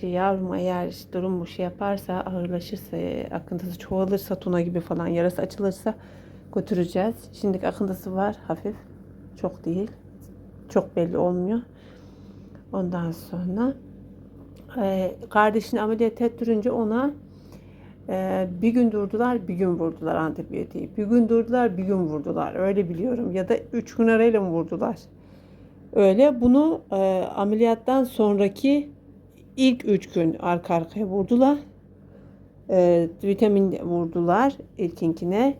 Şey, Yavrum eğer durum bu şey yaparsa, ağırlaşırsa, e, akıntısı çoğalırsa, tuna gibi falan yarası açılırsa götüreceğiz. Şimdilik akıntısı var hafif. Çok değil. Çok belli olmuyor. Ondan sonra e, kardeşini ameliyat ettirince ona e, bir gün durdular, bir gün vurdular antibiyotiği. Bir gün durdular, bir gün vurdular. Öyle biliyorum. Ya da üç gün arayla mı vurdular? Öyle. Bunu e, ameliyattan sonraki ilk üç gün arka arkaya vurdular. E, vitamin vurdular ilkinkine.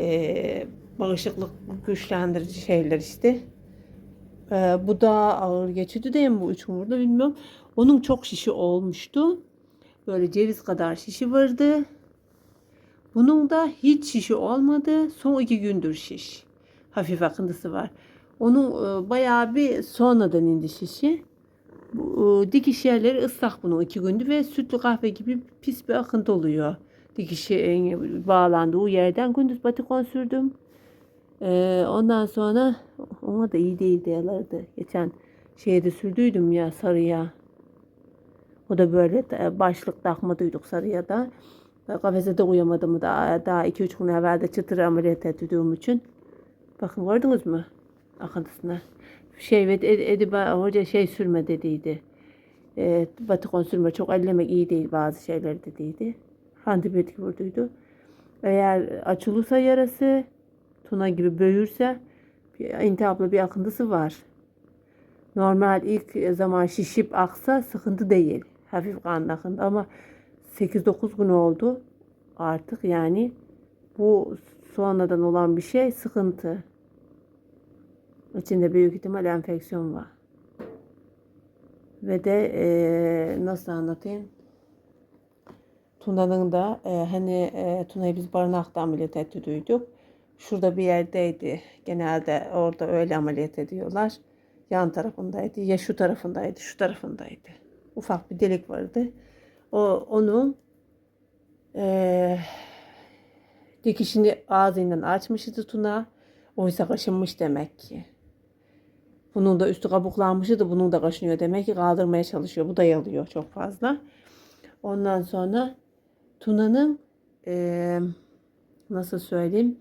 E, bağışıklık güçlendirici şeyler işte. E, bu daha ağır geçirdi değil mi bu üç vurdu bilmiyorum. Onun çok şişi olmuştu. Böyle ceviz kadar şişi vardı. Bunun da hiç şişi olmadı. Son iki gündür şiş. Hafif akıntısı var. Onun e, bayağı bir sonradan indi şişi. E, dikiş yerleri ıslak bunun iki gündür ve sütlü kahve gibi pis bir akıntı oluyor. Dikişi e, bağlandığı yerden gündüz batikon sürdüm. E, ondan sonra ona da iyi değil diyorlardı. Geçen şeyde sürdüydüm ya sarıya. O da böyle de- başlık takmadıydık sarıya da. Kafese de uyamadım da daha 2-3 gün evvel de çıtır ameliyat ettiğim için. Bakın gördünüz mü akıntısını? Ve Ed- Ediba hoca şey sürme dediydi. E, batikon sürme çok ellemek iyi değil bazı şeyler dediydi. Antibiyotik vurduydu. Eğer açılırsa yarası, tuna gibi büyürse intihaplı bir akıntısı var. Normal ilk zaman şişip aksa sıkıntı değil. Hafif kan akıntı ama 8-9 gün oldu artık yani bu sonradan olan bir şey sıkıntı. İçinde büyük ihtimal enfeksiyon var. Ve de eee, nasıl anlatayım? Tuna'nın da eee, hani eee, Tuna'yı biz barınakta ameliyat ettiydik. Şurada bir yerdeydi. Genelde orada öyle ameliyat ediyorlar. Yan tarafındaydı. Ya şu tarafındaydı, şu tarafındaydı. Ufak bir delik vardı. O onu eee dikişini ağzından açmıştı Tuna. Oysa kaşınmış demek ki. Bunun da üstü kabuklanmıştı bunun da kaşınıyor demek ki kaldırmaya çalışıyor. Bu da yalıyor çok fazla. Ondan sonra Tuna'nın eee, nasıl söyleyeyim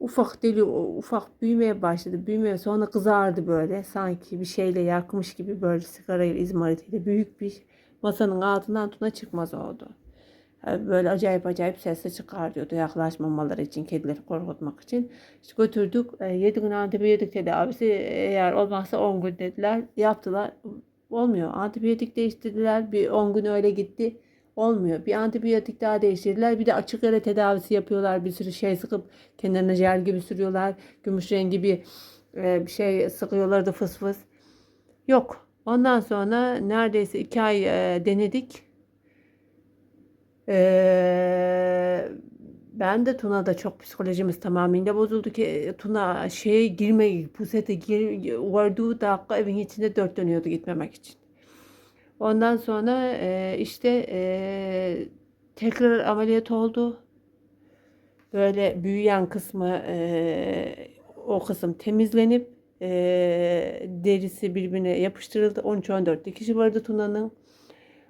ufak deli ufak büyümeye başladı. Büyümeye sonra kızardı böyle. Sanki bir şeyle yakmış gibi böyle sigarayla izmaritiyle büyük bir masanın altından Tuna çıkmaz oldu. Yani Böyle acayip acayip sesle çıkarıyordu yaklaşmamaları için, kedileri korkutmak için. İşte götürdük. 7 gün antibiyotik tedavisi eğer olmazsa 10 gün dediler. Yaptılar. Olmuyor. Antibiyotik değiştirdiler. Bir 10 gün öyle gitti. Olmuyor. Bir antibiyotik daha değiştirdiler. Bir de açık yara tedavisi yapıyorlar. Bir sürü şey sıkıp kenarına jel gibi sürüyorlar. Gümüş rengi bir e, bir şey sıkıyorlardı fıs fıs. Yok. Ondan sonra neredeyse 2 ay e, denedik. Ee, ben de Tuna'da çok psikolojimiz tamamıyla bozuldu ki Tuna şeye girmeyi, pusete gir, vardığı dakika evin içinde dört dönüyordu gitmemek için. Ondan sonra e, işte e, tekrar ameliyat oldu. Böyle büyüyen kısmı e, o kısım temizlenip e, derisi birbirine yapıştırıldı. 13-14 dikişi vardı Tuna'nın.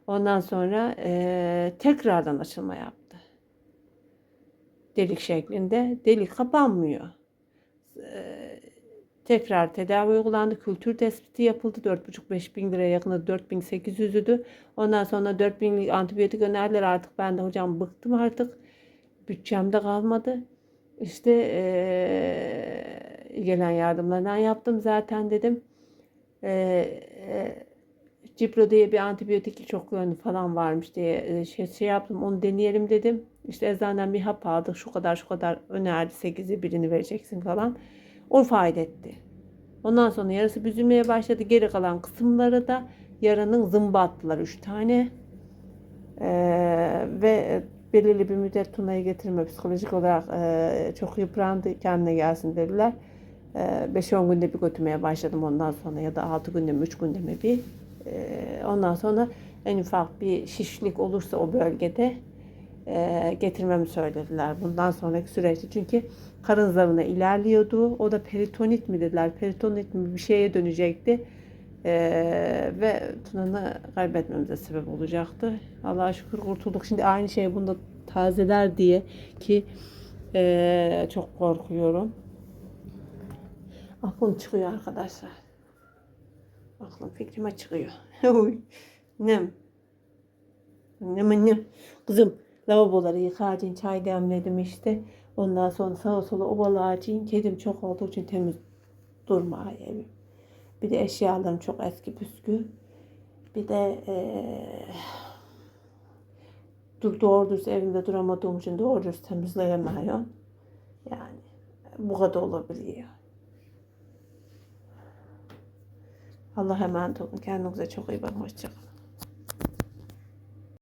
Ondan sonra e, tekrardan açılma yaptı. Delik şeklinde. Delik kapanmıyor. E, tekrar tedavi uygulandı. Kültür tespiti yapıldı. 4,5-5 bin liraya yakında 4800'üdü. Ondan sonra 4000 antibiyotik önerdiler. Artık ben de hocam bıktım artık. Bütçemde kalmadı. İşte e, gelen yardımlardan yaptım zaten dedim. E, e, Cipro diye bir antibiyotik çok yönlü falan varmış diye e, şey, şey yaptım onu deneyelim dedim. İşte eczaneden bir hap aldık şu kadar şu kadar önerdi 8'i birini vereceksin falan. O fayda etti. Ondan sonra yarısı büzülmeye başladı. Geri kalan kısımları da yaranın zımba attılar 3 tane. Ee, ve belirli bir müddet Tuna'yı getirme psikolojik olarak e, çok yıprandı kendine gelsin dediler. E, 5-10 günde bir götürmeye başladım ondan sonra ya da 6 günde mi 3 günde mi bir. E, ondan sonra en ufak bir şişlik olursa o bölgede e, getirmemi söylediler bundan sonraki süreçte. Çünkü karın zarına ilerliyordu. O da peritonit mi dediler, peritonit mi bir şeye dönecekti. Ee, ve Tuna'nı kaybetmemize sebep olacaktı. Allah'a şükür kurtulduk. Şimdi aynı şey bunda tazeler diye ki ee, çok korkuyorum. Aklım çıkıyor arkadaşlar. Aklım fikrime çıkıyor. Nem. Nem nem. Kızım lavaboları yıkacaksın. Çay demledim işte. Ondan sonra sağa sola ovalayacaksın. Kedim çok olduğu için temiz durma evim. Bir de eşyalarım çok eski püskü. Bir de eee dur doğru dürüst evimde duramadığım için doğru dürüst temizleyemiyorum. Yani bu kadar olabiliyor. Allah'a emanet olun. Kendinize çok iyi bakın. Hoşçakalın.